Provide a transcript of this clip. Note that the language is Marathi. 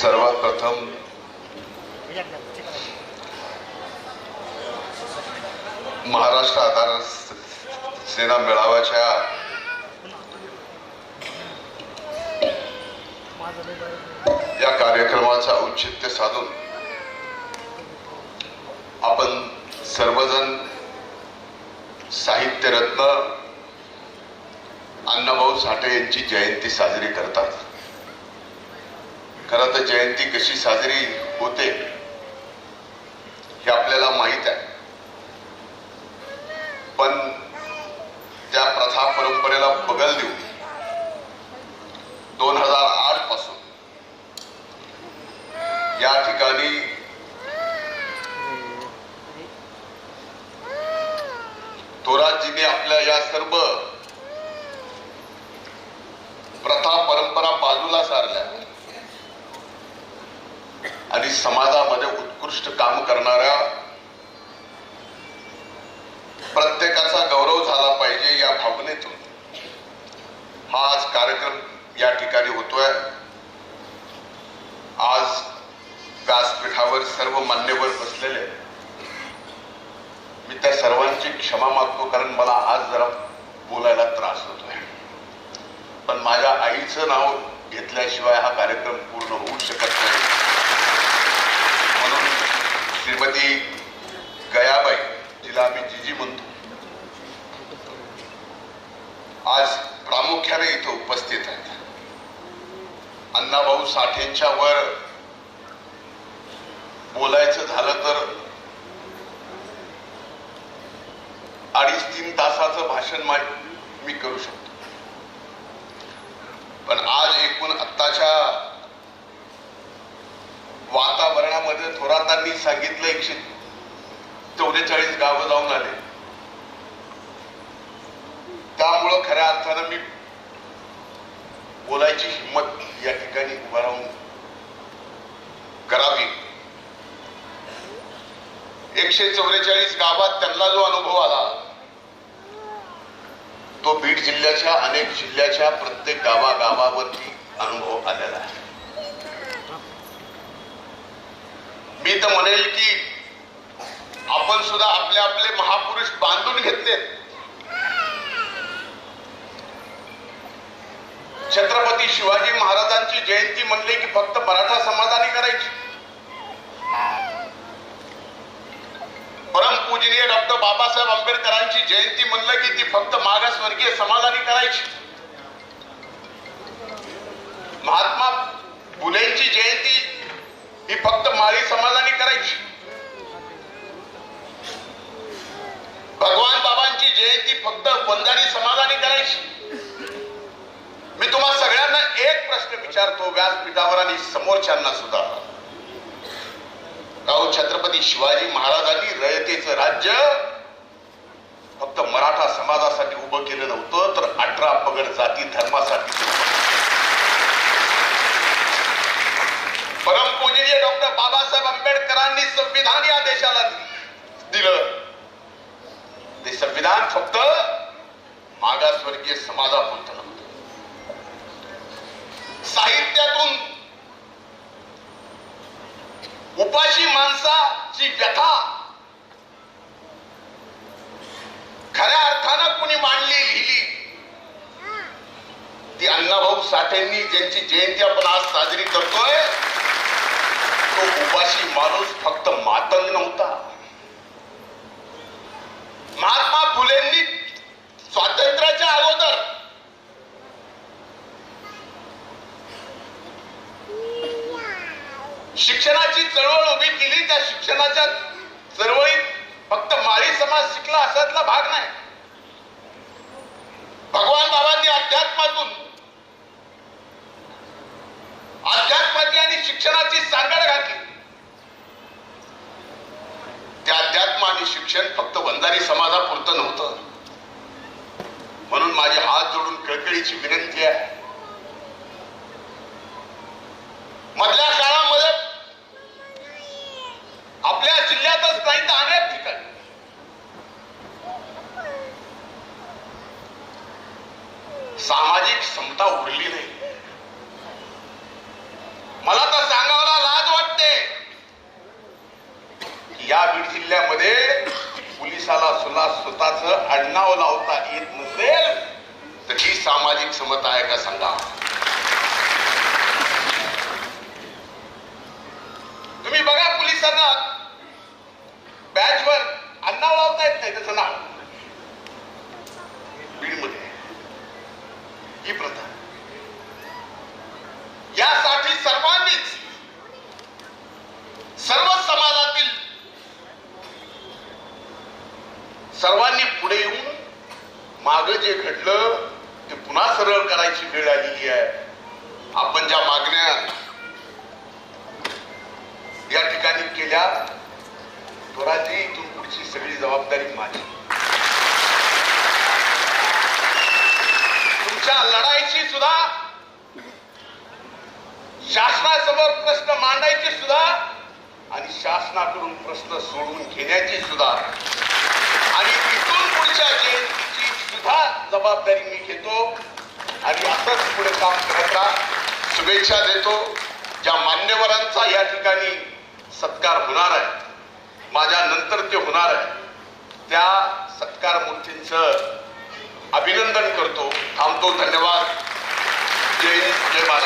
सर्वात प्रथम महाराष्ट्र आधार सेना मेळाव्याच्या या कार्यक्रमाचा औचित्य साधून आपण सर्वजण साहित्यरत्न अण्णाभाऊ साठे यांची जयंती साजरी करतात. खरं तर जयंती कशी साजरी होते हे आपल्याला माहीत आहे. पण त्या प्रथा परंपरेला बगल देऊ दोन हजार आठपासून या ठिकाणी थोरातजीने आपल्या या सर्व प्रथा परंपरा बाजूला सारल्या. आणि समाजामध्ये उत्कृष्ट काम करणाऱ्या प्रत्येकाचा गौरव झाला पाहिजे या भावनेतून. हा आज कार्यक्रम या ठिकाणी होतोय. आज व्यासपीठावर सर्व मान्यवर बसलेले मी त्या सर्वांची क्षमा मागतो कारण मला आज जरा बोलायला त्रास होतोय. पण माझ्या आईचं नाव घेतल्याशिवाय हा कार्यक्रम पूर्ण होऊ शकत नाही. श्रीमती गयाबाई जिला आम्ही जीजी म्हणतो. आज प्रामुख्याने इथं उपस्थित आहेत. अण्णाभाऊ साठेंच्या वर बोलायचं झालं तर अडीच तीन तासाचं भाषण मी करू शकतो. पण आज एकूण आत्ताच्या वातावरणामध्ये थोरातांनी सांगितलं एकशे चौवेचाळीस गावं जाऊन आले. त्यामुळं खऱ्या अर्थानं मी बोलायची हिंमत या ठिकाणी उभा राहून करावी. एकशे चौवेचाळीस गावात त्यांना जो अनुभव आला तो बीड जिल्ह्याच्या अनेक जिल्ह्याच्या प्रत्येक गावागावावरती अनुभव आलेला आहे. मी तर म्हणेल की आपण सुद्धा आपले आपले महापुरुष बांधून घेतले. छत्रपती शिवाजी महाराजांची जयंती म्हणले की फक्त मराठा समाजाने करायची. परमपूजनीय डॉक्टर बाबासाहेब आंबेडकरांची जयंती म्हणलं की ती फक्त मागासवर्गीय समाजाने करायची. महात्मा फुलेंची जयंती ही फक्त माळी समाज करायची. भगवान बाबांची जयंती फक्त वंजारी समाजाने करायची. मी तुम्हा सगळ्यांना एक प्रश्न विचारतो व्यासपीठावर आणि समोरच्यांना सुद्धा. राहू छत्रपती शिवाजी महाराजांनी रयतेचं राज्य फक्त मराठा समाजासाठी उभं केलं नव्हतं तर अठरा पगड जाती धर्मासाठी ते उभं केलं. परमपूजनीय डॉक्टर बाबासाहेब आंबेडकरांनी संविधान या देशाला दिलं. ते संविधान फक्त मागासवर्गीय समाजापुरतं नव्हतं. साहित्यातून उपाशी माणसाची व्यथा खऱ्या अर्थानं कुणी मांडली लिहिली ती अण्णाभाऊ साठेंनी ज्यांची जयंती आपण आज साजरी करतोय तो उपाशी माणूस फक्त मातंग नव्हता. महात्मा फुलेंनी स्वातंत्र्याच्या अगोदर शिक्षणाची चळवळ उभी केली. त्या शिक्षणाच्या चळवळीत फक्त माळी समाज शिकला असातला भाग नाही. भगवान बाबांनी अध्यात्म अध्यात्माची आणि शिक्षणाची सांगड घातली. त्या अध्यात्म आणि शिक्षण फक्त बंधारी समाजापुरतं नव्हतं. म्हणून माझे हात जोडून कळकळीची विनंती आहे. मधल्या काळामध्ये आपल्या जिल्ह्यातच नाही तर अनेक ठिकाणी. सामाजिक समता उरली नाही मला तर सांगा या बीड जिल्ह्यामध्ये पोलिसाला सुद्धा स्वतःच आडनाव लावता येत नसेल तर ही सामाजिक समता आहे का सांगा तुम्ही बघा पोलिसांना बॅचवर आडनाव लावता येत नाही त्याचं नाव बीडमध्ये ही प्रथा यासाठी सर्वांनीच सर्व समाजातील सर्वांनी पुढे येऊन माग जे घडलं ते पुन्हा सरळ करायची वेळ आलेली आहे. आपण ज्या मागण्या या ठिकाणी केल्या स्वराजी इथून पुढची सगळी जबाबदारी माझी. तुमच्या लढाईची सुद्धा शासनासमोर प्रश्न मांडायचे सुद्धा आणि शासनाकडून प्रश्न सोडवून घेण्याची सुद्धा आणि तिथून पुढच्या जयंतीची सुद्धा जबाबदारी मी घेतो. आणि असंच पुढे काम करत राहा शुभेच्छा देतो. ज्या मान्यवरांचा या ठिकाणी सत्कार होणार आहे माझ्या नंतर ते होणार आहे त्या सत्कार मूर्तींचं अभिनंदन करतो. थांबतो धन्यवाद. जय जय महाराज